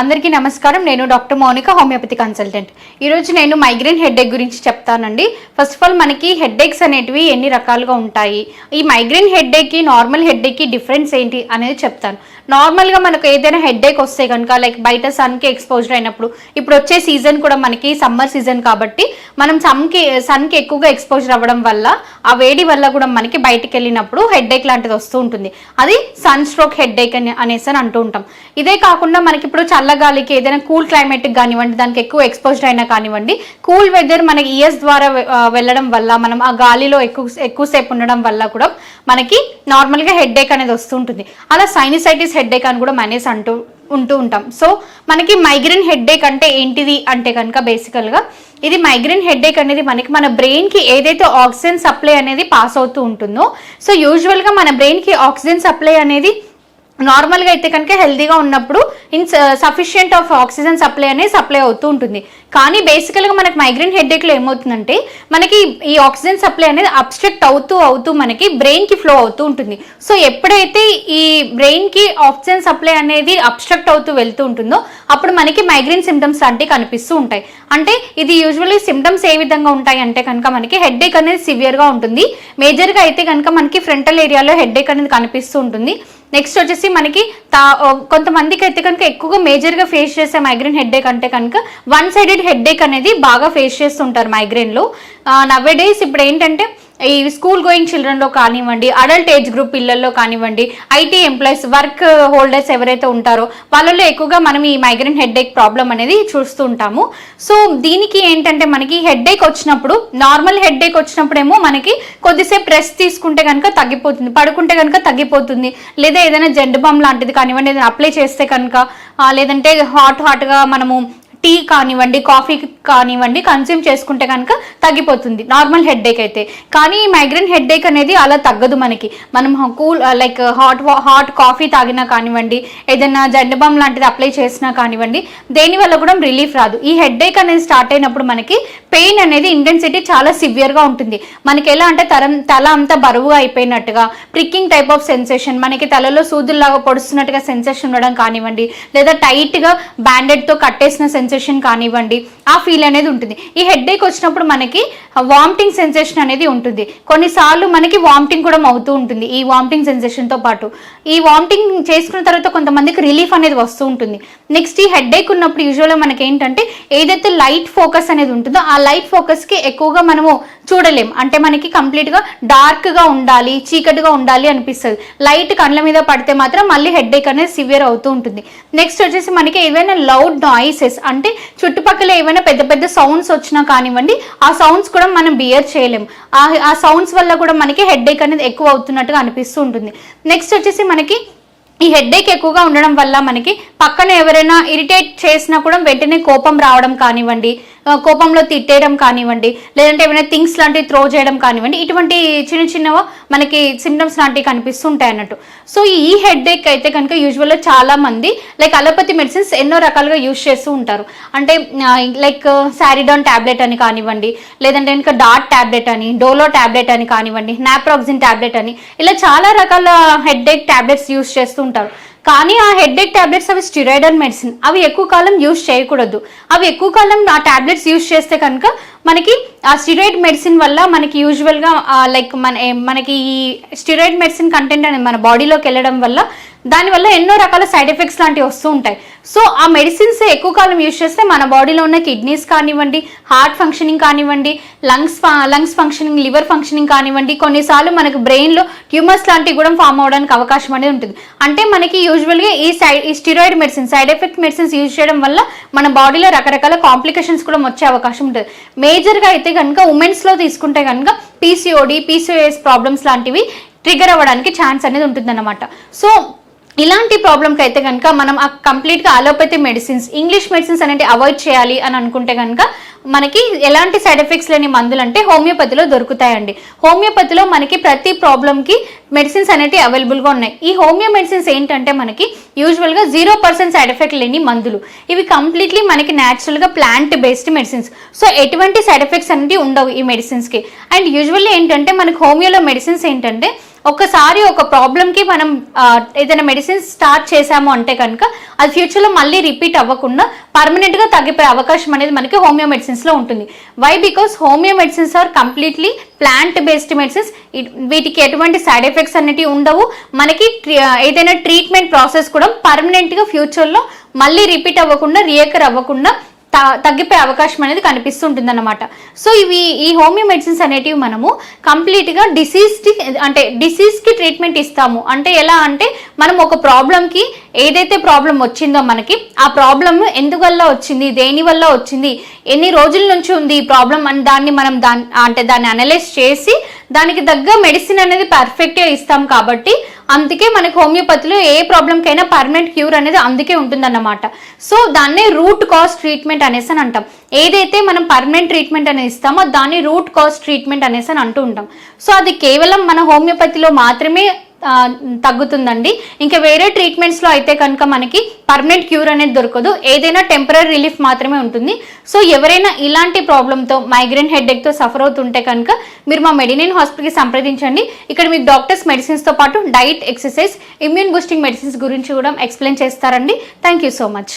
అందరికీ నమస్కారం. నేను డాక్టర్ మౌనిక హోమియోపతి కన్సల్టెంట్. ఈరోజు నేను మైగ్రేన్ హెడేక్ గురించి చెప్తానండి. ఫస్ట్ ఆఫ్ ఆల్ మనకి హెడేక్స్ అనేటివి ఎన్ని రకాలుగా ఉంటాయి? ఈ మైగ్రేన్ హెడేక్కి నార్మల్ హెడేక్కి డిఫరెన్స్ ఏంటి అనేది చెప్తాను. నార్మల్గా మనకు ఏదైనా హెడేక్ వస్తే కనుక లైక్ బయట సన్కి ఎక్స్పోజర్ అయినప్పుడు ఇప్పుడు వచ్చే సీజన్ కూడా మనకి సమ్మర్ సీజన్ కాబట్టి మనం సన్కి సన్కి ఎక్కువగా ఎక్స్పోజర్ అవ్వడం వల్ల ఆ వేడి వల్ల కూడా మనకి బయటికి వెళ్ళినప్పుడు హెడేక్ లాంటిది వస్తూ ఉంటుంది. అది సన్ స్ట్రోక్ హెడేక్ అని అనేసి అని అంటూ ఉంటాం. ఇదే కాకుండా మనకి ఇప్పుడు చాలా చల్లగాలికి ఏదైనా కూల్ క్లైమేట్ కానివ్వండి దానికి ఎక్కువ ఎక్స్పోజ్డ్ అయినా కానివ్వండి కూల్ వెదర్ మనకి ఇయర్స్ ద్వారా వెళ్ళడం వల్ల మనం ఆ గాలిలో ఎక్కువ ఎక్కువసేపు ఉండడం వల్ల కూడా మనకి నార్మల్గా హెడేక్ అనేది వస్తుంటుంది అలా సైనిసైటిస్ హెడేక్ అని కూడా మేనేజ్ అంటూ ఉంటూ ఉంటాం. సో మనకి మైగ్రేన్ హెడేక్ అంటే ఏంటిది అంటే కనుక బేసికల్గా ఇది మైగ్రేన్ హెడేక్ అనేది మనకి మన బ్రెయిన్కి ఏదైతే ఆక్సిజన్ సప్లై అనేది పాస్ అవుతూ ఉంటుందో సో యూజువల్గా మన బ్రెయిన్కి ఆక్సిజన్ సప్లై అనేది నార్మల్గా అయితే కనుక హెల్దీగా ఉన్నప్పుడు in sufficient of oxygen supply అనేది సప్లై అవుతూ ఉంటుంది. కానీ బేసికల్గా మనకి మైగ్రేన్ హెడేక్లో ఏమవుతుందంటే మనకి ఈ ఆక్సిజన్ సప్లై అనేది అబ్స్ట్రక్ట్ అవుతూ అవుతూ మనకి బ్రెయిన్కి ఫ్లో అవుతూ ఉంటుంది. సో ఎప్పుడైతే ఈ బ్రెయిన్కి ఆక్సిజన్ సప్లై అనేది అబ్స్ట్రక్ట్ అవుతూ వెళ్తూ ఉంటుందో అప్పుడు మనకి మైగ్రేన్ సిమ్టమ్స్ లాంటివి కనిపిస్తూ ఉంటాయి. అంటే ఇది యూజువల్లీ సిమ్టమ్స్ ఏ విధంగా ఉంటాయి అంటే కనుక మనకి హెడేక్ అనేది సివియర్గా ఉంటుంది. మేజర్గా అయితే కనుక మనకి ఫ్రంటల్ ఏరియాలో హెడ్డేక్ అనేది కనిపిస్తూ ఉంటుంది. నెక్స్ట్ వచ్చేసి మనకి తా కొంతమందికి అయితే కనుక ఎక్కువగా మేజర్గా ఫేస్ చేసే మైగ్రేన్ హెడ్ఏక్ అంటే కనుక వన్ సైడెడ్ హెడ్ఏక్ అనేది బాగా ఫేస్ చేస్తుంటారు మైగ్రేన్లో నవ్వే డేస్ ఇప్పుడు ఏంటంటే ఈ స్కూల్ గోయింగ్ చిల్డ్రన్లో కానివ్వండి అడల్ట్ ఏజ్ గ్రూప్ పిల్లల్లో కానివ్వండి ఐటీ ఎంప్లాయీస్ వర్క్ హోల్డర్స్ ఎవరైతే ఉంటారో వాళ్ళలో ఎక్కువగా మనం ఈ మైగ్రేన్ హెడ్ఏక్ ప్రాబ్లం అనేది చూస్తూ ఉంటాము. సో దీనికి ఏంటంటే మనకి హెడ్ఏక్ వచ్చినప్పుడు నార్మల్ హెడ్ఏక్ వచ్చినప్పుడేమో మనకి కొద్దిసేపు రెస్ట్ తీసుకుంటే కనుక తగ్గిపోతుంది పడుకుంటే కనుక తగ్గిపోతుంది. లేదా ఏదైనా జెండు బామ్ లాంటిది కానివ్వండి ఏదైనా అప్లై చేస్తే కనుక లేదంటే హాట్ హాట్గా మనము టీ కానివ్వండి కాఫీ కానివ్వండి కన్స్యూమ్ చేసుకుంటే కనుక తగ్గిపోతుంది. నార్మల్ హెడ్ఏక్ అయితే. కానీ ఈ మైగ్రేన్ హెడ్ఏక్ అనేది అలా తగ్గదు మనకి. మనం cool like hot hot coffee తాగినా కానివ్వండి ఏదైనా జండబాం లాంటిది అప్లై చేసినా కానివ్వండి దేనివల్ల కూడా రిలీఫ్ రాదు. ఈ హెడ్ఏక్ అనేది స్టార్ట్ అయినప్పుడు మనకి పెయిన్ అనేది ఇంటెన్సిటీ చాలా సివియర్గా ఉంటుంది. మనకి ఎలా అంటే తరం తల అంతా బరువుగా అయిపోయినట్టుగా ప్రిక్కింగ్ టైప్ ఆఫ్ సెన్సేషన్ మనకి తలలో సూదుల్లాగా పొడుస్తున్నట్టుగా సెన్సేషన్ ఉండడం కానివ్వండి లేదా టైట్గా బ్యాండెడ్తో కట్టేసిన సెన్సేషన్ కానివ్వండి ఆ ఫీల్ అనేది ఉంటుంది. ఈ హెడ్ఏక్ వచ్చినప్పుడు మనకి వామిటింగ్ సెన్సేషన్ అనేది ఉంటుంది. కొన్నిసార్లు మనకి వామిటింగ్ కూడా అవుతూ ఉంటుంది. ఈ వామిటింగ్ సెన్సేషన్తో పాటు. ఈ వామిటింగ్ చేసుకున్న తర్వాత కొంతమందికి రిలీఫ్ అనేది వస్తూ ఉంటుంది. నెక్స్ట్ ఈ హెడ్ఏక్ ఉన్నప్పుడు యూజువల్గా మనకి ఏంటంటే ఏదైతే లైట్ ఫోకస్ అనేది ఉంటుందో ఆ లైట్ ఫోకస్కి ఎక్కువగా మనము చూడలేం. అంటే మనకి కంప్లీట్గా డార్క్గా ఉండాలి చీకటిగా ఉండాలి అనిపిస్తుంది. లైట్ కళ్ళ మీద పడితే మాత్రం మళ్ళీ హెడ్ఏక్ అనేది సివియర్ అవుతూ ఉంటుంది. నెక్స్ట్ వచ్చేసి మనకి ఏవైనా లౌడ్ నాయిసెస్ అంటే చుట్టుపక్కల ఏవైనా పెద్ద పెద్ద సౌండ్స్ వచ్చినా కానివ్వండి ఆ సౌండ్స్ కూడా మనం బియర్ చేయలేం ఆ ఆ సౌండ్స్ వల్ల కూడా మనకి హెడ్ఏక్ అనేది ఎక్కువ అవుతున్నట్టుగా అనిపిస్తూ ఉంటుంది. నెక్స్ట్ వచ్చేసి మనకి ఈ హెడ్ఏక్ ఎక్కువగా ఉండడం వల్ల మనకి పక్కన ఎవరైనా ఇరిటేట్ చేసినా కూడా వెంటనే కోపం రావడం కానివ్వండి కోపంలో తిట్టేయడం కానివ్వండి లేదంటే ఏమైనా థింగ్స్ లాంటివి త్రో చేయడం కానివ్వండి ఇటువంటి చిన్న చిన్నవ మనకి సిమ్టమ్స్ లాంటివి కనిపిస్తుంటాయి అన్నట్టు. సో ఈ హెడ్ఏక్ అయితే కనుక యూజువల్గా చాలా మంది లైక్ అలోపతి మెడిసిన్స్ ఎన్నో రకాలుగా యూజ్ చేస్తూ ఉంటారు. అంటే లైక్ శారీడాన్ ట్యాబ్లెట్ అని కానివ్వండి లేదంటే కనుక డాట్ ట్యాబ్లెట్ అని డోలో టాబ్లెట్ అని కానివ్వండి నాప్రాక్సిన్ టాబ్లెట్ అని ఇలా చాలా రకాల హెడ్ఏక్ టాబ్లెట్స్ యూజ్ చేస్తూ ఉంటారు. కానీ ఆ హెడ్ఏక్ టాబ్లెట్స్ అవి స్టిరాయిడల్ మెడిసిన్. అవి ఎక్కువ కాలం యూజ్ చేయకూడదు. అవి ఎక్కువ కాలం ఆ టాబ్లెట్స్ యూజ్ చేస్తే కనుక మనకి ఆ స్టిరాయిడ్ మెడిసిన్ వల్ల మనకి యూజువల్గా లైక్ మన మనకి ఈ స్టిరాయిడ్ మెడిసిన్ కంటెంట్ అనేది మన బాడీలోకి వెళ్ళడం వల్ల దానివల్ల ఎన్నో రకాల సైడ్ ఎఫెక్ట్స్ లాంటివి వస్తూ ఉంటాయి. సో ఆ మెడిసిన్స్ ఎక్కువ కాలం యూజ్ చేస్తే మన బాడీలో ఉన్న కిడ్నీస్ కానివ్వండి హార్ట్ ఫంక్షనింగ్ కానివ్వండి lungs lungs functioning liver functioning కానివ్వండి కొన్నిసార్లు మనకు బ్రెయిన్లో ట్యూమర్స్ లాంటివి కూడా ఫామ్ అవడానికి అవకాశం అనేది ఉంటుంది. అంటే మనకి యూజువల్గా ఈ సైడ్ ఈ steroid medicine side effect medicines use చేయడం వల్ల మన బాడీలో రకరకాల కాంప్లికేషన్స్ కూడా వచ్చే అవకాశం ఉంటుంది. మేజర్గా అయితే కనుక ఉమెన్స్లో తీసుకుంటే కనుక పీసీఓడి పీసీఓఎస్ ప్రాబ్లమ్స్ లాంటివి ట్రిగర్ అవ్వడానికి ఛాన్స్ అనేది ఉంటుందన్నమాట. సో ఇలాంటి ప్రాబ్లంకి అయితే కనుక మనం ఆ కంప్లీట్గా అలోపతి మెడిసిన్స్ ఇంగ్లీష్ మెడిసిన్స్ అనేవి అవాయిడ్ చేయాలి అని అనుకుంటే కనుక మనకి ఎలాంటి సైడ్ ఎఫెక్ట్స్ లేని మందులు అంటే హోమియోపతిలో దొరుకుతాయండి. హోమియోపతిలో మనకి ప్రతి ప్రాబ్లంకి మెడిసిన్స్ అనేవి అవైలబుల్గా ఉన్నాయి. ఈ హోమియో మెడిసిన్స్ ఏంటంటే మనకి యూజువల్గా జీరో పర్సెంట్ సైడ్ ఎఫెక్ట్ లేని మందులు. ఇవి కంప్లీట్లీ మనకి న్యాచురల్గా ప్లాంట్ బేస్డ్ మెడిసిన్స్ సో ఎటువంటి సైడ్ ఎఫెక్ట్స్ అనేవి ఉండవు ఈ మెడిసిన్స్కి అండ్ యూజువల్లీ ఏంటంటే మనకి హోమియోలో మెడిసిన్స్ ఏంటంటే ఒకసారి ఒక ప్రాబ్లంకి మనం ఏదైనా మెడిసిన్స్ స్టార్ట్ చేసాము అంటే కనుక అది ఫ్యూచర్లో మళ్ళీ రిపీట్ అవ్వకుండా పర్మనెంట్గా తగ్గిపోయే అవకాశం అనేది మనకి హోమియో మెడిసిన్స్లో ఉంటుంది. Why because homeo medicines are completely plant based medicines వీటికి ఎటువంటి సైడ్ ఎఫెక్ట్స్ అనేటివి ఉండవు. మనకి ఏదైనా ట్రీట్మెంట్ ప్రాసెస్ కూడా పర్మనెంట్గా ఫ్యూచర్లో మళ్ళీ రిపీట్ అవ్వకుండా రియేకర్ అవ్వకుండా తగ్గిపోయే అవకాశం అనేది కనిపిస్తుంటుంది అనమాట సో ఇవి ఈ హోమియో మెడిసిన్స్ అనేటివి మనము కంప్లీట్గా డిసీజ్కి అంటే డిసీజ్కి ట్రీట్మెంట్ ఇస్తాము. అంటే ఎలా అంటే మనం ఒక ప్రాబ్లంకి ఏదైతే ప్రాబ్లం వచ్చిందో మనకి ఆ ప్రాబ్లం ఎందువల్ల వచ్చింది దేని వల్ల వచ్చింది ఎన్ని రోజుల నుంచి ఉంది ఈ ప్రాబ్లం అని దాన్ని మనం దాన్ని అంటే దాన్ని అనలైజ్ చేసి దానికి తగ్గ మెడిసిన్ అనేది పర్ఫెక్ట్గా ఇస్తాం కాబట్టి అందుకే మనకి హోమియోపతిలో ఏ ప్రాబ్లంకైనా పర్మనెంట్ క్యూర్ అనేది అందుకే ఉంటుందన్నమాట. సో దాన్నే రూట్ కాజ్ ట్రీట్మెంట్ అనేసి అని అంటాం. ఏదైతే మనం పర్మనెంట్ ట్రీట్మెంట్ అనేది ఇస్తామో దాన్ని రూట్ కాజ్ ట్రీట్మెంట్ అనేసి అని అంటూ ఉంటాం. సో అది కేవలం మన హోమియోపతిలో మాత్రమే తగ్గుతుందండి. ఇంకా వేరే ట్రీట్మెంట్స్లో అయితే కనుక మనకి పర్మనెంట్ క్యూర్ అనేది దొరకదు. ఏదైనా టెంపరీ రిలీఫ్ మాత్రమే ఉంటుంది. సో ఎవరైనా ఇలాంటి ప్రాబ్లంతో మైగ్రేన్ హెడ్ఏక్తో సఫర్ అవుతుంటే కనుక మీరు మా మెడినైన్ హాస్పిటల్కి సంప్రదించండి. ఇక్కడ మీకు డాక్టర్స్ మెడిసిన్స్తో పాటు diet exercise immune boosting medicines గురించి కూడా ఎక్స్ప్లెయిన్ చేస్తారండి. Thank you so much.